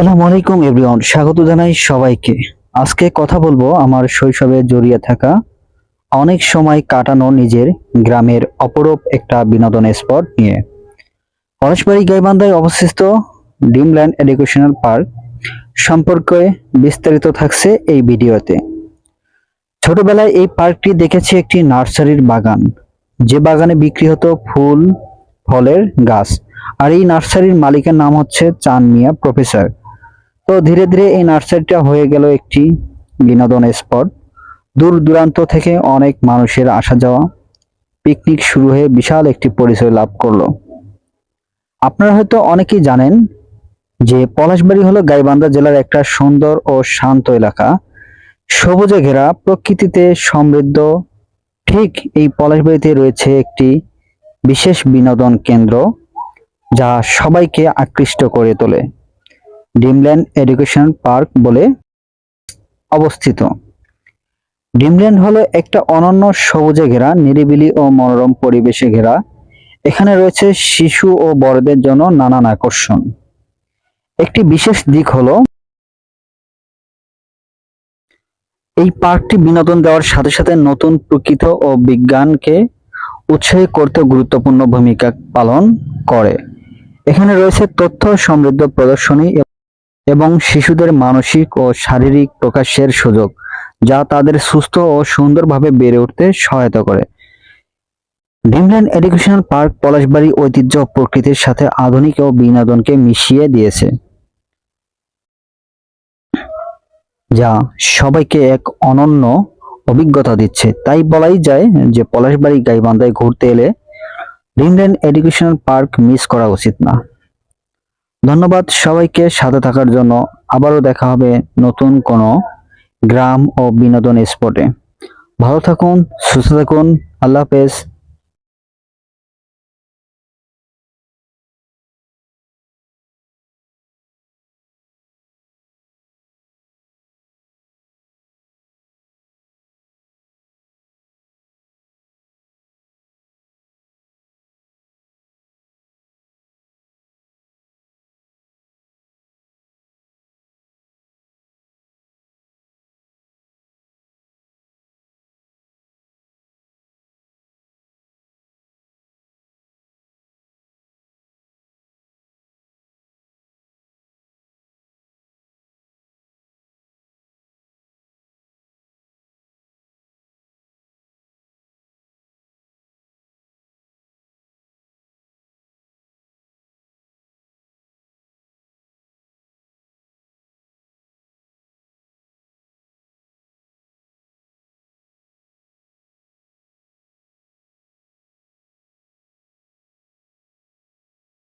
আসসালামু আলাইকুম, এভরিওয়ান। স্বাগত জানাই সবাইকে। আজকে কথা বলব আমার শৈশবে জড়িয়ে থাকা অনেক সময় কাটানো নিজের গ্রামের অপরূপ একটা বিনোদন স্পট নিয়ে। পলাশবাড়ি গাইবান্ধায় অবস্থিত ড্রিমল্যান্ড এডুকেশনাল পার্ক সম্পর্কে বিস্তারিত থাকছে এই ভিডিওতে। ছোটবেলায় এই পার্কটি দেখেছি একটি নার্সারির বাগান। যে বাগানে বিক্রি হতো ফুল, ফলের গাছ। আর এই নার্সারির মালিকের নাম হচ্ছে চান মিয়া প্রফেসর। তো ধীরে ধীরে এই নার্সারিটা হয়ে গেল একটি বিনোদন স্পট। দূর দূরান্ত থেকে অনেক মানুষের আসা যাওয়া। পিকনিক শুরু হয়ে বিশাল একটি পরিচয় লাভ করল। আপনারা হয়তো অনেকেই জানেন যে পলাশবাড়ি হলো গাইবান্ধা জেলার একটা সুন্দর ও শান্ত এলাকা। সবুজে ঘেরা, প্রকৃতিতে সমৃদ্ধ। ঠিক এই পলাশবাড়িতে রয়েছে একটি বিশেষ বিনোদন কেন্দ্র যা সবাইকে আকৃষ্ট করে তোলে। ড্রিমল্যান্ড এডুকেশন পার্ক বলে অবস্থিত। ড্রিমল্যান্ড হলো একটা অনন্য সবুজে ঘেরা, নিরিবিলি ও মনোরম পরিবেশে ঘেরা। এখানে রয়েছে শিশু ও বড়দের জন্য নানান আকর্ষণ। একটি বিশেষ দিক হলো, এই পার্কটি বিনোদন দেওয়ার সাথে সাথে নতুন প্রকৃত ও বিজ্ঞানকে উৎসাহী করতে গুরুত্বপূর্ণ ভূমিকা পালন করে। এখানে রয়েছে তথ্য সমৃদ্ধ প্রদর্শনী এবং শিশুদের মানসিক ও শারীরিক প্রকাশের সুযোগ, যা তাদের সুস্থ ও সুন্দরভাবে বেড়ে উঠতে সহায়তা করে। ড্রিমল্যান্ড এডুকেশনাল পার্ক পলাশবাড়ি ঐতিহ্য প্রকৃতির সাথে আধুনিক ও বিনোদনকে মিশিয়ে দিয়েছে। যা সবাইকে এক অনন্য অভিজ্ঞতা দিচ্ছে। তাই বলাই যায় যে পলাশবাড়ি গাইবান্ধায় ঘুরতে এলে ড্রিমল্যান্ড এডুকেশনাল পার্ক মিস করা উচিত না। ধন্যবাদ সবাইকে সাথে থাকার জন্য। আবারও দেখা হবে নতুন কোনো গ্রাম ও বিনোদন স্পটে। ভালো থাকুন, সুস্থ থাকুন। আল্লাহ হাফেজ।